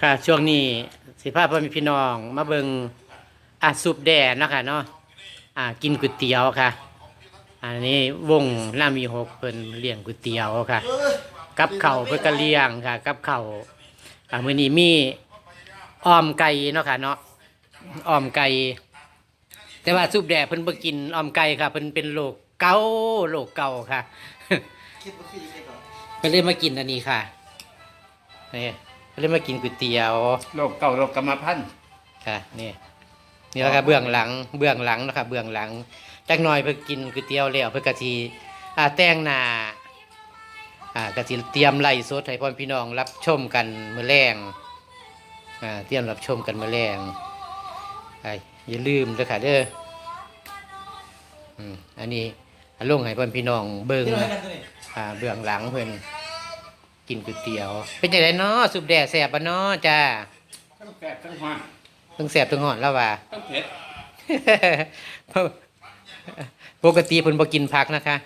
ค่ะช่วงนี้สิพาพ่อแม่พี่น้อง มาเบิงอาซุปแดนเนาะคะเนาะอ่ากินก๋วยเตี๋ยวค่ะ อันนี้วงน้ามีหกเพิ่นเลี้ยงก๋วยเตี๋ยวค่ะ กับเข่าวเพิ่นก็เลี้ยงค่ะ กับเข่าวอ่ามื้อนี้มีอ้อมไก่เนาะค่ะเนาะอ้อมไก่แต่ว่าซุปแดดเพิ่นบ่กินอ้อมไก่ค่ะเพิ่นเป็นโรคเกาต์โรคเกาต์ค่ะคิดว่าคือคิดเหรอก็เลยมากินอันนี้ค่ะนี่ ก็เลยมากินก๋วยเตี๋ยวโรคเก่าโรคกรรมพันธุ์ค่ะนี่นี่แหละครับเบื้องหลังเบื้องหลังนะครับเบื้องหลังจักหน่อยเพื่อกินก๋วยเตี๋ยวแล้วเพื่อกะทีอ่าแต่งหน้าอ่ากะทีเตรียมไล่สดให้พ่อพี่น้องรับชมกันมื้อแรงอ่าเตรียมรับชมกันมื้อแรงอ่าอย่าลืมเด้อค่ะเด้ออืมอันนี้อ่าลงให้พ่อพี่น้องเบิ่งที่เราให้กันตัวนี้อ่าเบื้องหลังเพิ่น กินก๋วยเตี๋ยว เป็นจังไดเนาะสุปแดดแซ่บบ่เนาะจ้าทั้งแสบทั้งหอนเพิ่งแซ่บถึงหอนแล้วว่า ทั้งเผ็ด ปกติเพิ่นบ่กินผักนะคะ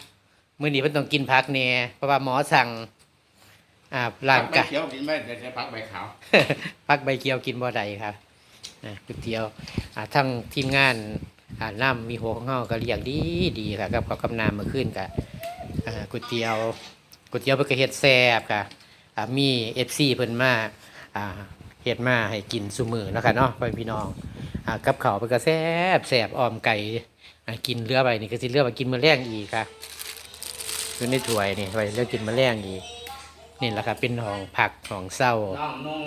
มื้อนี้เพิ่นต้องกินผักแหน่เพราะว่าหมอสั่ง อ่าร่างใบกายเขียวกินไม่ได้ใช้ผักใบขาวผักใบเขียวกินบ่ได้ครับอ่าก๋วยเตี๋ยวอ่าทั้งทีมงานอ่าน้ำมีหัวของเฮาก็เลี้ยงดีดีค่ะกับข้าวกับน้ำเมื่อคืนก็อ่าก๋วยเตี๋ยว ก๋วยเตี๋ยวเพิ่นก็เฮ็ดแซ่บค่ะอ่ามี FC เพิ่นมาอ่าเฮ็ดมาให้กินซุมื้อเนาะค่ะเนาะพ่อแม่พี่น้องอ่ากับข้าวเพิ่นก็แซ่บแซ่บอ้อมไก่อ่ากินเหลือไปนี่ก็สิเหลือไปกินมื้อแรงอีกค่ะอยู่ในถ้วยนี่ไว้เหลือกินมื้อแรงอีกนี่แหละครับเป็นของผักของเศร้าน้องนุ่ง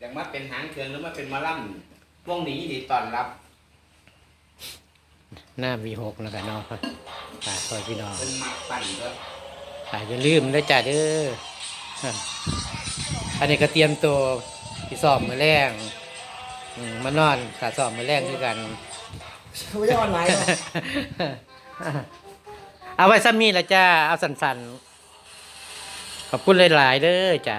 อย่างมาเป็นหางเครื่องหรือมาเป็นมะล่ำวงนี้ดีตอนรับหน้ามีหกแล้วกันเนาะฝากพ่อพี่น้องเป็นมักปั่นก็ฝาก อย่าลืมนะจ้าเด้ออันนี้ก็เตรียมตัวที่สอบมือแรงอืมมานอนขาสอบมือแรงด้วยกันไม่ใช่ออนไลน์หรอกเอาไว้ซ้ำนี่ละจ้า เอาสันๆขอบคุณหลาย ๆเด้อจ้า